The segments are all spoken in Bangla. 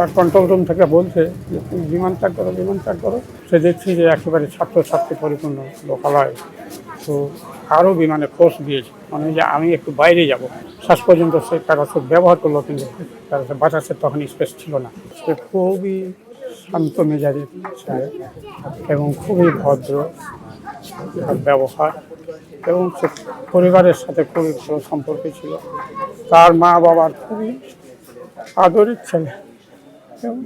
তার কন্ট্রোল রুম থেকে বলছে যে, তুমি বিমান ত্যাগ করো, বিমান ত্যাগ করো। সে দেখছি যে একেবারে ছাত্রছাত্রী পরিপূর্ণ লোকালয়। তো আরও বিমানে ফোর্স দিয়েছে। মানে যে আমি একটু বাইরে যাব। শেষ পর্যন্ত সে প্যারাসুট ব্যবহার করল, কিন্তু প্যারাসুট বাতাসের তখন স্পেস ছিল না। সে খুবই শান্ত মেজাজের ছেলে এবং খুবই ভদ্র ব্যবহার এবং সে পরিবারের সাথে খুবই ভালো সম্পর্ক ছিল। তার মা বাবার খুবই আদরের ছেলে। এবং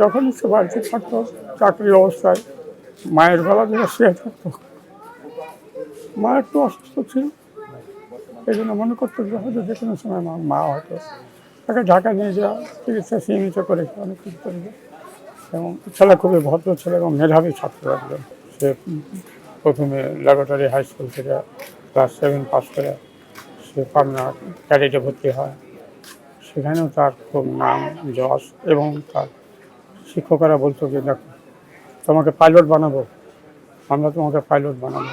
যখনই সে বাড়িতে থাকতো, চাকরির অবস্থায় মায়ের গলা ধরে শুয়ে থাকতো। মা একটু অসুস্থ ছিল এই জন্য মনে করতো যে হয়তো যে কোনো সময় আমার মা হয়তো তাকে ঢাকা নিয়ে যাওয়া, চিকিৎসা সীমিত করেছে অনেক কিছু করেছে এবং ছেলে খুবই ভদ্র ছেলে এবং মেধাবী ছাত্র একজন। সে প্রথমে ল্যাবরেটরি হাই স্কুল থেকে ক্লাস সেভেন পাস করে সে পাবনা ক্যাডেটে ভর্তি হয়। সেখানেও তার খুব নাম, যশ এবং তার শিক্ষকরা বলতো যে, দেখো, তোমাকে পাইলট বানাবো, আমরা তোমাকে পাইলট বানাবো।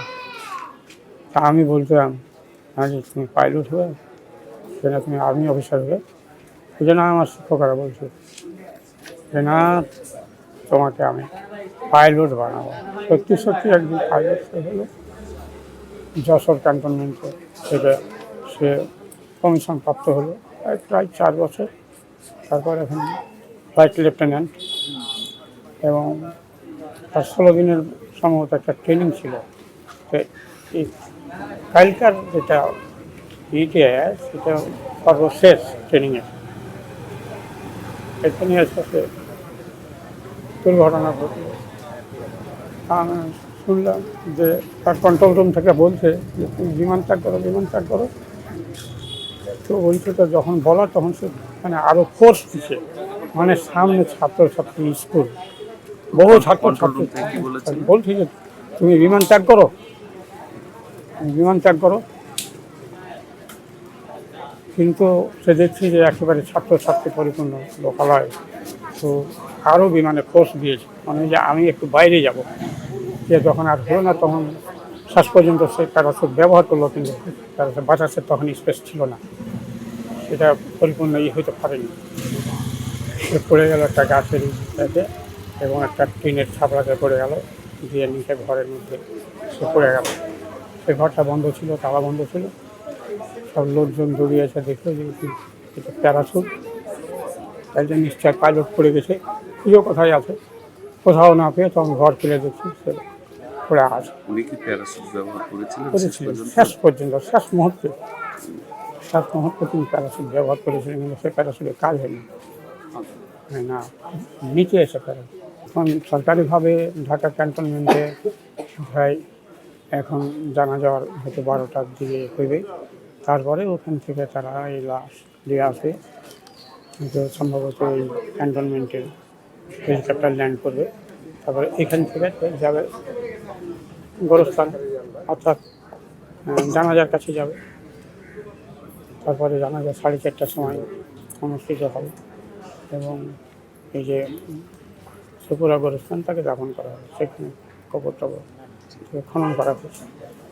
তা আমি বলতাম হ্যাঁ যে তুমি পাইলট হবে সেটা তুমি আর্মি অফিসার হবে এই জন্য আমার শিক্ষকরা বলছে যে না তোমাকে আমি পাইলট বানাবো। সত্যি সত্যি একদিন পাইলট হলো যশোর ক্যান্টনমেন্টে থেকে সে কমিশন প্রাপ্ত হলো। প্রায় চার বছর। তারপর এখন ফ্লাইট লেফটেন্যান্ট। এবং তার ষোলো দিনের সম্ভবত একটা ট্রেনিং ছিল। এই কালকার যেটা ইটে সেটা সর্বশেষ ট্রেনিংয়ে এখানে এসে সে দুর্ঘটনা ঘটল। আমি শুনলাম যে তার কন্ট্রোল রুম থেকে বলছে যে তুমি বিমান ত্যাগ করো, বিমান ত্যাগ করো। তো তো যখন বলা তখন সে মানে আরও ফোর্স দিচ্ছে মানে সামনে ছাত্র ছাত্রী স্কুল বহু ছাত্র ছাত্রী বলছি যে তুমি বিমান ত্যাগ করো। বিমান ত্যাগ করো। কিন্তু সে দেখছি যে একেবারে ছাত্রছাত্রী পরিপূর্ণ লোকালয়। তো আরও বিমানে ফোর্স দিয়েছে। মানে যে আমি একটু বাইরে যাব। যে যখন আর হলো না তখন শেষ পর্যন্ত সে প্যারাসুট ব্যবহার করল, কিন্তু প্যারাসুট বাতাসের তখন স্পেস ছিল না। সেটা পরিপূর্ণ ই হইতে পারেনি। সে পড়ে গেল একটা গাছের ইটাতে এবং একটা টিনের ছাপড়াতে পড়ে গেল, দিয়ে নিচে ঘরের মধ্যে সে পড়ে গেল। সে ঘরটা বন্ধ ছিল, তালা বন্ধ ছিল। সব লোকজন দৌড়িয়ে এসে দেখল যে এটি- প্যারাসুট। একজন নিশ্চয় পাইলট পড়ে গেছে। পুজো কোথায় আছে? কোথাও না পেয়ে তখন ঘর ফেলে দেখছি, সে পড়ে আছে উনি কি প্যারাসুট ব্যবহার করেছিলেন? শেষ পর্যন্ত? শেষ মুহূর্তে। শেষ মুহূর্তে তিনি প্যারাসুট ব্যবহার করেছিলেন কিন্তু সে প্যারাসুটের কাজ হয়নি। হ্যাঁ, না। নিচে এসে প্যারা এখন সরকারিভাবে ঢাকা ক্যান্টনমেন্টে প্রায় এখন জানা যাওয়ার হয়তো বারোটার দিকে হইবে। তারপরে ওখান থেকে তারা এই লাশ দিয়ে আসবে সম্ভবত এই ক্যান্টনমেন্টে হেলিকপ্টার ল্যান্ড করবে। তারপরে এখান থেকে যাবে গোরস্থান, অর্থাৎ জানাজার কাছে যাবে। তারপরে জানাজা সাড়ে চারটার সময় অনুষ্ঠিত হবে এবং এই যে সুপুরা গোরস্থান তাকে দাপন করা হবে। সেখানে কবর টবর খনন করা হচ্ছে